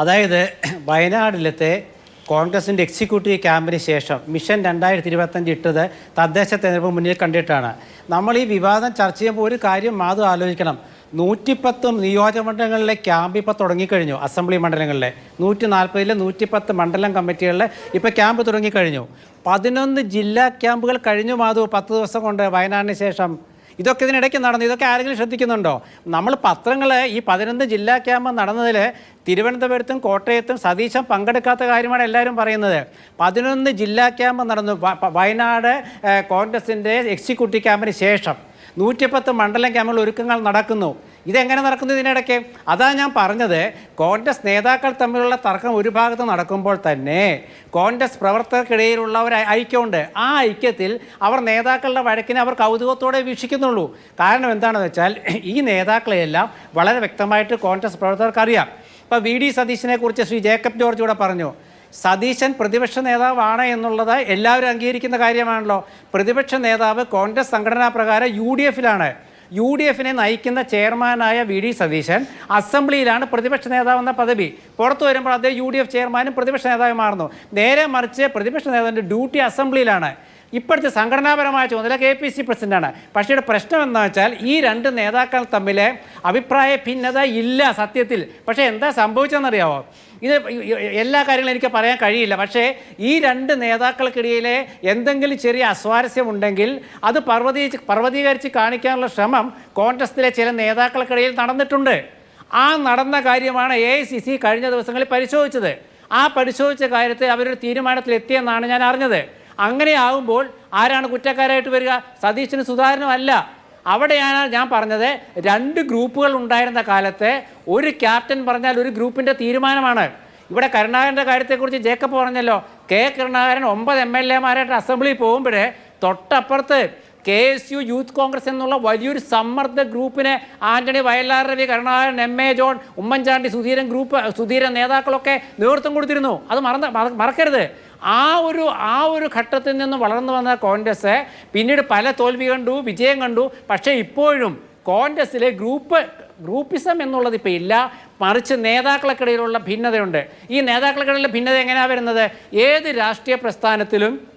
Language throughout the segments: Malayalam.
അതായത് വയനാടിലത്തെ കോൺഗ്രസിന്റെ എക്സിക്യൂട്ടീവ് ക്യാമ്പിന് ശേഷം മിഷൻ രണ്ടായിരത്തി ഇരുപത്തഞ്ച് ഇട്ടത് തദ്ദേശ തെരഞ്ഞെടുപ്പ് മുന്നിൽ കണ്ടിട്ടാണ്. നമ്മൾ ഈ വിവാദം ചർച്ച ചെയ്യുമ്പോൾ ഒരു കാര്യം മാധു ആലോചിക്കണം. നൂറ്റിപ്പത്ത് നിയോജകമണ്ഡലങ്ങളിലെ ക്യാമ്പ് ഇപ്പോൾ തുടങ്ങിക്കഴിഞ്ഞു അസംബ്ലി മണ്ഡലങ്ങളിലെ. നൂറ്റി നാൽപ്പതിലെ നൂറ്റിപ്പത്ത് മണ്ഡലം കമ്മിറ്റികളിലെ ഇപ്പോൾ ക്യാമ്പ് തുടങ്ങിക്കഴിഞ്ഞു. പതിനൊന്ന് ജില്ലാ ക്യാമ്പുകൾ കഴിഞ്ഞു മാധു പത്ത് ദിവസം കൊണ്ട് വയനാടിന് ശേഷം. ഇതൊക്കെ ഇതിനിടയ്ക്ക് നടന്നു. ഇതൊക്കെ ആരെങ്കിലും ശ്രദ്ധിക്കുന്നുണ്ടോ? നമ്മൾ പത്രങ്ങൾ ഈ പതിനൊന്ന് ജില്ലാ ക്യാമ്പ് നടന്നതിൽ തിരുവനന്തപുരത്തും കോട്ടയത്തും സതീശൻ പങ്കെടുക്കാത്ത കാര്യമാണ് എല്ലാവരും പറയുന്നത്. പതിനൊന്ന് ജില്ലാ ക്യാമ്പ് നടന്നു. വയനാട് കോൺഗ്രസിന്റെ എക്സിക്യൂട്ടീവ് ക്യാമ്പിന് ശേഷം. നൂറ്റിപ്പത്ത് മണ്ഡലം ക്യാമ്പുകൾ ഒരുക്കങ്ങൾ നടക്കുന്നു. ഇതെങ്ങനെ നടക്കുന്നു ഇതിനിടയ്ക്ക്? അതാ ഞാൻ പറഞ്ഞത് കോൺഗ്രസ് നേതാക്കൾ തമ്മിലുള്ള തർക്കം ഒരു ഭാഗത്ത് നടക്കുമ്പോൾ തന്നെ കോൺഗ്രസ് പ്രവർത്തകർക്കിടയിലുള്ള ഒരു ഐക്യമുണ്ട്. ആ ഐക്യത്തിൽ അവർ നേതാക്കളുടെ വഴക്കിനെ അവർ കൗതുകത്തോടെ വീക്ഷിക്കുന്നുള്ളൂ. കാരണം എന്താണെന്ന് വെച്ചാൽ ഈ നേതാക്കളെയെല്ലാം വളരെ വ്യക്തമായിട്ട് കോൺഗ്രസ് പ്രവർത്തകർക്ക് അറിയാം ഇപ്പോൾ വി ഡി സതീശിനെ കുറിച്ച് ശ്രീ ജേക്കബ് ജോർജ് ഇവിടെ പറഞ്ഞു. സതീശൻ പ്രതിപക്ഷ നേതാവാണ് എന്നുള്ളത് എല്ലാവരും അംഗീകരിക്കുന്ന കാര്യമാണല്ലോ. പ്രതിപക്ഷ നേതാവ് കോൺഗ്രസ് സംഘടനാ പ്രകാരം യു ഡി എഫിലാണ് യു ഡി എഫിനെ നയിക്കുന്ന ചെയർമാനായ വി ഡി സതീശൻ അസംബ്ലിയിലാണ് പ്രതിപക്ഷ നേതാവെന്ന പദവി. പുറത്തു വരുമ്പോൾ അദ്ദേഹം യു ഡി എഫ് ചെയർമാനും പ്രതിപക്ഷ നേതാവ് മാറുന്നു നേരെ മറിച്ച് പ്രതിപക്ഷ നേതാവിന്റെ ഡ്യൂട്ടി അസംബ്ലിയിലാണ്. ഇപ്പോഴത്തെ സംഘടനാപരമായ ചുമതല കെ പി സി പ്രസിഡന്റാണ്. പക്ഷേ ഇവിടെ പ്രശ്നം എന്താ വെച്ചാൽ ഈ രണ്ട് നേതാക്കൾ തമ്മിൽ അഭിപ്രായ ഭിന്നത ഇല്ല സത്യത്തിൽ. പക്ഷേ എന്താ സംഭവിച്ചതെന്നറിയാവോ? ഇത് എല്ലാ കാര്യങ്ങളും എനിക്ക് പറയാൻ കഴിയില്ല. പക്ഷേ ഈ രണ്ട് നേതാക്കൾക്കിടയിലെ എന്തെങ്കിലും ചെറിയ അസ്വാരസ്യം ഉണ്ടെങ്കിൽ അത് പർവതീ പർവതീകരിച്ച് കാണിക്കാനുള്ള ശ്രമം കോൺഗ്രസിലെ ചില നേതാക്കൾക്കിടയിൽ നടന്നിട്ടുണ്ട്. ആ നടന്ന കാര്യമാണ് എ കഴിഞ്ഞ ദിവസങ്ങളിൽ പരിശോധിച്ചത്. ആ പരിശോധിച്ച കാര്യത്തിൽ അവരൊരു തീരുമാനത്തിലെത്തിയെന്നാണ് ഞാൻ അറിഞ്ഞത്. അങ്ങനെ ആകുമ്പോൾ ആരാണ് കുറ്റക്കാരായിട്ട് വരിക? സതീശന് സുധാകരനും അല്ല. അവിടെയാണ് ഞാൻ പറഞ്ഞത് രണ്ട് ഗ്രൂപ്പുകൾ ഉണ്ടായിരുന്ന കാലത്ത് ഒരു ക്യാപ്റ്റൻ പറഞ്ഞാൽ ഒരു ഗ്രൂപ്പിന്റെ തീരുമാനമാണ്. ഇവിടെ കരുണാകരന്റെ കാര്യത്തെക്കുറിച്ച് ജേക്കബ് പറഞ്ഞല്ലോ. കെ കരുണാകരൻ ഒമ്പത് എം എൽ എമാരായിട്ട് അസംബ്ലിയിൽ പോകുമ്പോഴേ തൊട്ടപ്പുറത്ത് K S U youth Congress എന്നുള്ള വലിയൊരു സമ്മർദ്ദ ഗ്രൂപ്പിനെ Antony Vayalar Ravi Karunakaran M A John Oommen Chandy Sudheeran group Sudheeran നേതാക്കളൊക്കെ നേതൃത്വം കൊടുത്തിരുന്നു. അത് മറന്ന മറക്കരുത്. ആ ഒരു ആ ഒരു ഘട്ടത്തിൽ നിന്ന് വളർന്നു വന്ന കോൺഗ്രസ് പിന്നീട് പല തോൽവി കണ്ടു വിജയം കണ്ടു. പക്ഷേ ഇപ്പോഴും കോൺഗ്രസ്സിലെ ഗ്രൂപ്പ് ഗ്രൂപ്പിസം എന്നുള്ളത് ഇപ്പോൾ ഇല്ല. മറിച്ച് നേതാക്കൾക്കിടയിലുള്ള ഭിന്നതയുണ്ട്. ഈ നേതാക്കൾക്കിടയിലുള്ള ഭിന്നത എങ്ങനെയാണ് വരുന്നത്? ഏത് രാഷ്ട്രീയ പ്രസ്ഥാനത്തിലും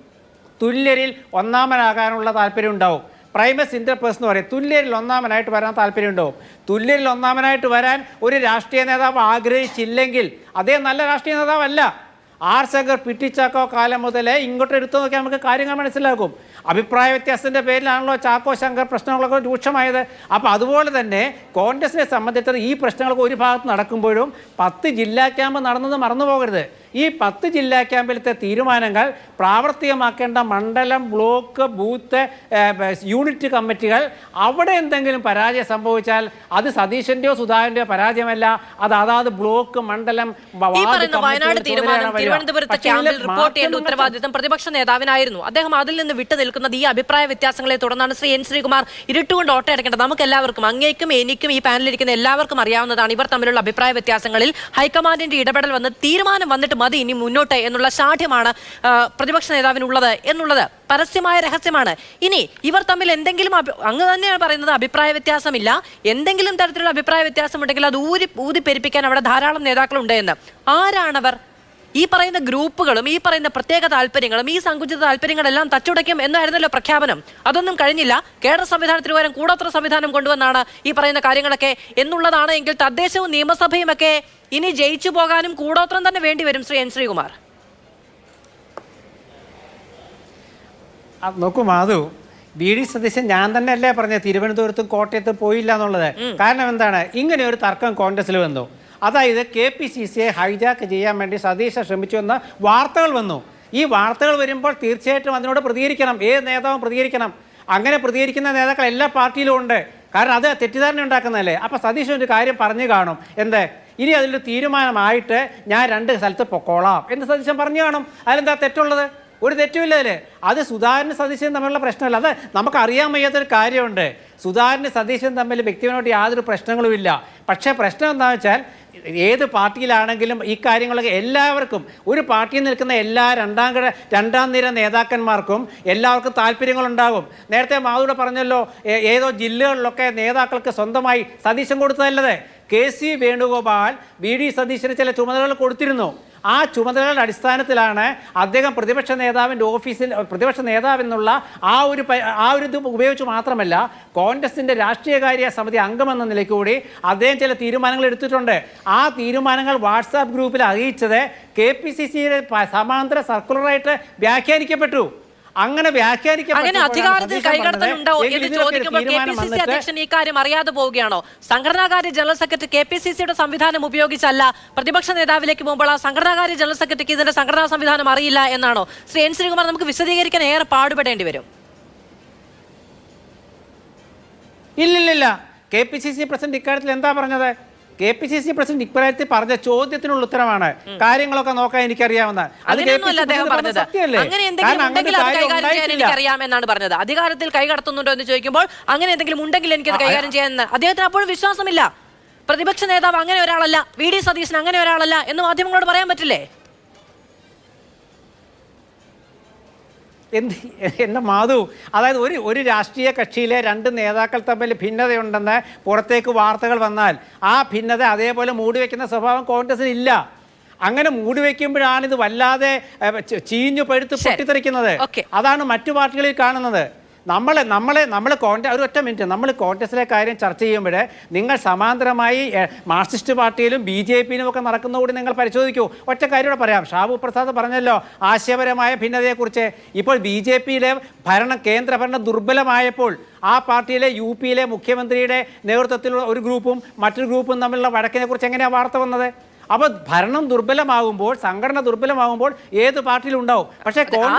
തുല്യരിൽ ഒന്നാമനാകാനുള്ള താല്പര്യം ഉണ്ടാവും. പ്രൈമസ് ഇന്റർപേഴ്സ് എന്ന് പറയും. തുല്യരിൽ ഒന്നാമനായിട്ട് വരാൻ താല്പര്യം ഉണ്ടാവും. തുല്യരിൽ ഒന്നാമനായിട്ട് വരാൻ ഒരു രാഷ്ട്രീയ നേതാവ് ആഗ്രഹിച്ചില്ലെങ്കിൽ അതേ നല്ല രാഷ്ട്രീയ നേതാവല്ല. ആർ ശങ്കർ പിട്ടിച്ചാക്കോ കാലം മുതലേ ഇങ്ങോട്ട് എടുത്തു നോക്കിയാൽ നമുക്ക് കാര്യങ്ങൾ മനസ്സിലാക്കും അഭിപ്രായ വ്യത്യാസത്തിന്റെ പേരിലാണല്ലോ ചാക്കോ ശങ്കർ പ്രശ്നങ്ങളൊക്കെ രൂക്ഷമായത്. അപ്പോൾ അതുപോലെ തന്നെ കോൺഗ്രസിനെ സംബന്ധിച്ചത് ഈ പ്രശ്നങ്ങളൊക്കെ ഒരു ഭാഗത്ത് നടക്കുമ്പോഴും പത്ത് ജില്ലാ ക്യാമ്പ് നടന്നത് മറന്നു പോകരുത് ഈ പത്ത് ജില്ലാ ക്യാമ്പിലത്തെ തീരുമാനങ്ങൾ പ്രാവർത്തികമാക്കേണ്ട മണ്ഡലം ബ്ലോക്ക് ബൂത്ത് യൂണിറ്റ് കമ്മിറ്റികൾ അവിടെ എന്തെങ്കിലും പരാജയം സംഭവിച്ചാൽ അത് സതീശന്റെയോ സുധാകരന്റെയോ പരാജയമല്ല. അത് അതാത് ബ്ലോക്ക് മണ്ഡലം വയനാട് തീരുമാനം. തിരുവനന്തപുരത്തെ ക്യാമ്പിൽ റിപ്പോർട്ട് ചെയ്യേണ്ട പ്രതിപക്ഷ നേതാവിനായിരുന്നു. അദ്ദേഹം അതിൽ നിന്ന് വിട്ടു നിൽക്കുന്നത് ഈ അഭിപ്രായ വ്യത്യാസങ്ങളെ തുടർന്നാണ് ശ്രീ എൻ ശ്രീകുമാർ ഇരുട്ടുകൊണ്ട് ഓട്ടയടക്കേണ്ടത് നമുക്ക് എല്ലാവർക്കും അങ്ങേക്കും എനിക്കും ഈ പാനലിരിക്കുന്ന എല്ലാവർക്കും അറിയാവുന്നതാണ് ഇവർ തമ്മിലുള്ള അഭിപ്രായ വ്യത്യാസങ്ങളിൽ ഹൈക്കമാൻഡിന്റെ ഇടപെടൽ വന്ന് തീരുമാനം വന്നിട്ട് മതി ഇനി മുന്നോട്ട് എന്നുള്ള ശാഠ്യമാണ് പ്രതിപക്ഷ നേതാവിനുള്ളത് എന്നുള്ളത് പരസ്യമായ രഹസ്യമാണ്. ഇനി ഇവർ തമ്മിൽ എന്തെങ്കിലും അങ്ങ് തന്നെയാണ് പറയുന്നത് അഭിപ്രായ വ്യത്യാസമില്ല. എന്തെങ്കിലും തരത്തിലുള്ള അഭിപ്രായ വ്യത്യാസം ഉണ്ടെങ്കിൽ അത് ഊരി ഊതിപ്പെരിപ്പിക്കാൻ അവിടെ ധാരാളം നേതാക്കളുണ്ട് എന്ന്. ആരാണവർ ഈ പറയുന്ന ഗ്രൂപ്പുകളും ഈ പറയുന്ന പ്രത്യേക താല്പര്യങ്ങളും ഈ സങ്കുചിത താല്പര്യങ്ങളെല്ലാം തച്ചുടയ്ക്കും എന്നായിരുന്നല്ലോ പ്രഖ്യാപനം. അതൊന്നും കഴിഞ്ഞില്ല. കേഡർ സംവിധാനത്തിന് പകരം കൂടോത്ര സംവിധാനം കൊണ്ടുവന്നാണ് ഈ പറയുന്ന കാര്യങ്ങളൊക്കെ എന്നുള്ളതാണ് എങ്കിൽ തദ്ദേശവും നിയമസഭയും ഒക്കെ ഇനി ജയിച്ചു പോകാനും കൂടോത്രം തന്നെ വേണ്ടി വരും ശ്രീ എൻ ശ്രീകുമാർ. നോക്കൂ മാധു ബി ഡി സതീശൻ ഞാൻ തന്നെ അല്ലേ പറഞ്ഞത് തിരുവനന്തപുരത്തും കോട്ടയത്തും പോയില്ല എന്നുള്ളത്. കാരണം എന്താണ്? ഇങ്ങനെ ഒരു തർക്കം കോൺഗ്രസിൽ വന്നു. അതായത് കെ പി സി സിയെ ഹൈജാക്ക് ചെയ്യാൻ വേണ്ടി സതീശ ശ്രമിച്ചു എന്ന വാർത്തകൾ വന്നു. ഈ വാർത്തകൾ വരുമ്പോൾ തീർച്ചയായിട്ടും അതിനോട് പ്രതികരിക്കണം. ഏത് നേതാവും പ്രതികരിക്കണം. അങ്ങനെ പ്രതികരിക്കുന്ന നേതാക്കൾ എല്ലാ പാർട്ടിയിലും ഉണ്ട്. കാരണം അത് തെറ്റിദ്ധാരണ ഉണ്ടാക്കുന്നതല്ലേ. അപ്പോൾ സതീശൻ ഒരു കാര്യം പറഞ്ഞു കാണും. എന്ത്? ഇനി അതിലൊരു തീരുമാനമായിട്ട് ഞാൻ രണ്ട് സ്ഥലത്ത് പൊക്കോളാം എന്ന് സതീശൻ പറഞ്ഞു കാണും. അതിലെന്താ തെറ്റുള്ളത്? ഒരു തെറ്റുമില്ല അതിൽ അത് സുധാകരനും സതീശനും തമ്മിലുള്ള പ്രശ്നമല്ല. അത് നമുക്ക് അറിയാൻ വയ്യാത്തൊരു കാര്യമുണ്ട്. സുധാകരനും സതീശനും തമ്മിൽ വ്യക്തിപരമായിട്ട് യാതൊരു പ്രശ്നങ്ങളുമില്ല. പക്ഷേ പ്രശ്നം എന്താണെന്ന് വെച്ചാൽ ഏത് പാർട്ടിയിലാണെങ്കിലും ഈ കാര്യങ്ങളൊക്കെ എല്ലാവർക്കും ഒരു പാർട്ടിയിൽ നിൽക്കുന്ന എല്ലാ രണ്ടാം കിട രണ്ടാം നിര നേതാക്കന്മാർക്കും എല്ലാവർക്കും താല്പര്യങ്ങളുണ്ടാകും നേരത്തെ മാധുവിടെ പറഞ്ഞല്ലോ ഏതോ ജില്ലകളിലൊക്കെ നേതാക്കൾക്ക് സ്വന്തമായി സതീശം കൊടുത്തതല്ലത് K C Venugopal V D സതീശന് ചില ചുമതലകൾ കൊടുത്തിരുന്നു. ആ ചുമതലകളുടെ അടിസ്ഥാനത്തിലാണ് അദ്ദേഹം പ്രതിപക്ഷ നേതാവിന്റെ ഓഫീസിൽ പ്രതിപക്ഷ നേതാവെന്നുള്ള ആ ഒരു ആ ഒരു ഇത് ഉപയോഗിച്ച് മാത്രമല്ല കോൺഗ്രസിന്റെ രാഷ്ട്രീയകാര്യ സമിതി അംഗമെന്ന നിലയ്ക്ക് കൂടി അദ്ദേഹം ചില തീരുമാനങ്ങൾ എടുത്തിട്ടുണ്ട്. ആ തീരുമാനങ്ങൾ വാട്സാപ്പ് ഗ്രൂപ്പിൽ അറിയിച്ചത് കെ പി സി സിയുടെ സമാന്തര സർക്കുലറായിട്ട് വ്യാഖ്യാനിക്കപ്പെട്ടു. അങ്ങനെ അങ്ങനെ അധികാരത്തിൽ കൈകടത്തൽ ഉണ്ടോ എന്ന് ചോദിക്കുമ്പോൾ കെ പി സി സി അധ്യക്ഷൻ ഈ കാര്യം അറിയാതെ പോവുകയാണോ? സംഘടനാകാര്യ general secretary K P C സിയുടെ സംവിധാനം ഉപയോഗിച്ചല്ല. പ്രതിപക്ഷ നേതാവിലേക്ക് പോകുമ്പോൾ ആ സംഘടനാകാര്യ ജനറൽ സെക്രട്ടറിക്ക് ഇതിന്റെ സംഘടനാ സംവിധാനം അറിയില്ല എന്നാണോ? ശ്രീ എൻ ശ്രീകുമാർ നമുക്ക് വിശദീകരിക്കാൻ ഏറെ പാടുപെടേണ്ടി വരും. ഇല്ലില്ലില്ല. K P C C president ഇക്കാര്യത്തിൽ എന്താ പറഞ്ഞത്? K P C C president ഇക്കാര്യത്തിൽ പറഞ്ഞ ചോദ്യത്തിനുള്ള ഉത്തരമാണ്. കാര്യങ്ങളൊക്കെ നോക്കാൻ എനിക്കറിയാവുന്ന. അത്. എനിക്കറിയാം പറഞ്ഞത്. അധികാരത്തിൽ കൈകടത്തുന്നുണ്ടോ എന്ന് ചോദിക്കുമ്പോൾ അങ്ങനെ എന്തെങ്കിലും ഉണ്ടെങ്കിൽ എനിക്ക് കൈകാര്യം ചെയ്യാൻ അദ്ദേഹത്തിന് അപ്പോഴും വിശ്വാസമില്ല. പ്രതിപക്ഷ നേതാവ് അങ്ങനെ ഒരാളല്ല വി ഡി സതീശൻ അങ്ങനെ ഒരാളല്ല എന്ന് മാധ്യമങ്ങളോട് പറയാൻ പറ്റില്ലേ? എന്ത് എന്റെ മാധു അതായത് ഒരു ഒരു രാഷ്ട്രീയ കക്ഷിയിലെ രണ്ട് നേതാക്കൾ തമ്മിൽ ഭിന്നതയുണ്ടെന്ന് പുറത്തേക്ക് വാർത്തകൾ വന്നാൽ ആ ഭിന്നത അതേപോലെ മൂടിവെക്കുന്ന സ്വഭാവം കോൺഗ്രസിന് ഇല്ല. അങ്ങനെ മൂടിവെക്കുമ്പോഴാണ് ഇത് വല്ലാതെ ചീഞ്ഞു പഴുത്ത് പൊട്ടിത്തെറിക്കുന്നത്. അതാണ് മറ്റു പാർട്ടികളിൽ കാണുന്നത്. നമ്മളെ നമ്മളെ നമ്മൾ കോൺഗ്രസ് ഒരു ഒറ്റ മിനിറ്റ് നമ്മൾ കോൺഗ്രസിലെ കാര്യം ചർച്ച ചെയ്യുമ്പോൾ നിങ്ങൾ സമാന്തരമായി മാർക്സിസ്റ്റ് പാർട്ടിയിലും ബി ജെ പിയിലും ഒക്കെ നടക്കുന്ന കൂടി നിങ്ങൾ പരിശോധിക്കൂ. ഒറ്റ കാര്യം കൂടെ പറയാം. ഷാബു പ്രസാദ് പറഞ്ഞല്ലോ ആശയപരമായ ഭിന്നതയെക്കുറിച്ച്. ഇപ്പോൾ ബി ജെ പിയിലെ ഭരണം കേന്ദ്ര ഭരണം ദുർബലമായപ്പോൾ ആ പാർട്ടിയിലെ യു പിയിലെ മുഖ്യമന്ത്രിയുടെ നേതൃത്വത്തിലുള്ള ഒരു ഗ്രൂപ്പും മറ്റൊരു ഗ്രൂപ്പും തമ്മിലുള്ള വഴക്കിനെക്കുറിച്ച് എങ്ങനെയാണ് വാർത്ത വന്നത്? അപ്പോൾ ഭരണം ദുർബലമാകുമ്പോൾ സംഘടന ദുർബലമാകുമ്പോൾ ഏത് പാർട്ടിയിലും ഉണ്ടാവും. പക്ഷേ